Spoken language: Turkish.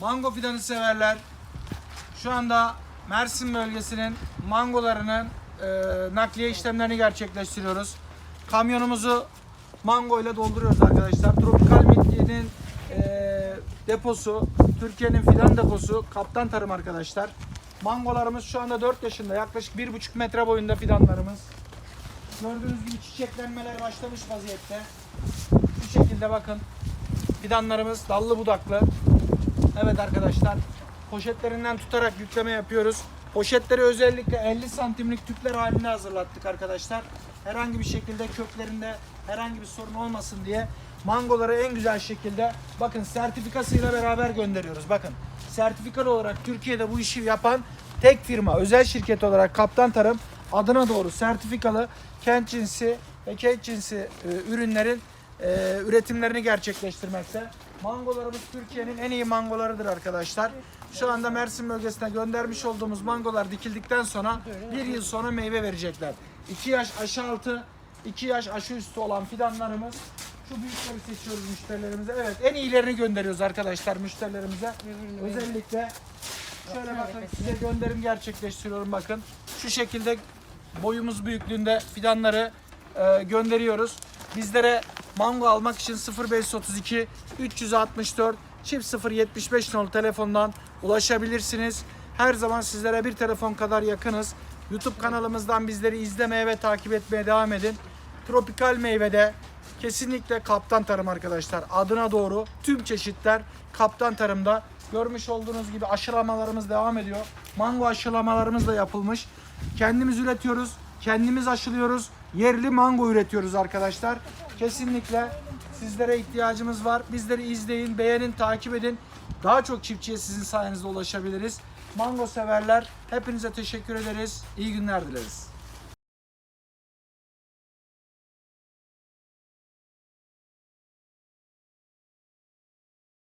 mango fidanı severler. Şu anda Mersin bölgesinin mangolarının e, nakliye işlemlerini gerçekleştiriyoruz. Kamyonumuzu mango ile dolduruyoruz arkadaşlar. Tropikal Midye'nin e, deposu, Türkiye'nin fidan deposu Kaptan Tarım arkadaşlar. Mangolarımız şu anda 4 yaşında. Yaklaşık 1,5 metre boyunda fidanlarımız. Gördüğünüz gibi çiçeklenmeler başlamış vaziyette. Şu şekilde bakın. Fidanlarımız dallı budaklı. Evet arkadaşlar. Poşetlerinden tutarak yükleme yapıyoruz. Poşetleri özellikle 50 santimlik tüpler halinde hazırlattık arkadaşlar. Herhangi bir şekilde köklerinde herhangi bir sorun olmasın diye mangoları en güzel şekilde bakın sertifikasıyla beraber gönderiyoruz. Bakın sertifikalı olarak Türkiye'de bu işi yapan tek firma özel şirket olarak Kaptan Tarım adına doğru sertifikalı kent cinsi ve kent cinsi e, ürünlerin e, üretimlerini gerçekleştirmekte. Mangolarımız Türkiye'nin en iyi mangolarıdır arkadaşlar. Şu anda Mersin bölgesine göndermiş olduğumuz mangolar dikildikten sonra bir yıl sonra meyve verecekler. 2 yaş aşağı altı, 2 yaş aşı üstü olan fidanlarımız şu büyükleri seçiyoruz müşterilerimize. Evet en iyilerini gönderiyoruz arkadaşlar müşterilerimize. Özellikle şöyle bakın size gönderim gerçekleştiriyorum bakın. Şu şekilde boyumuz büyüklüğünde fidanları e, gönderiyoruz. Bizlere mango almak için 0532 364 çift 075 nolu telefondan ulaşabilirsiniz. Her zaman sizlere bir telefon kadar yakınız. YouTube kanalımızdan bizleri izlemeye ve takip etmeye devam edin. Tropikal meyvede kesinlikle Kaptan Tarım arkadaşlar. Adına doğru tüm çeşitler Kaptan Tarım'da. Görmüş olduğunuz gibi aşılamalarımız devam ediyor. Mango aşılamalarımız da yapılmış. Kendimiz üretiyoruz, kendimiz aşılıyoruz. Yerli mango üretiyoruz arkadaşlar. Kesinlikle sizlere ihtiyacımız var. Bizleri izleyin, beğenin, takip edin. Daha çok çiftçiye sizin sayenizde ulaşabiliriz. Mango severler, hepinize teşekkür ederiz. İyi günler dileriz.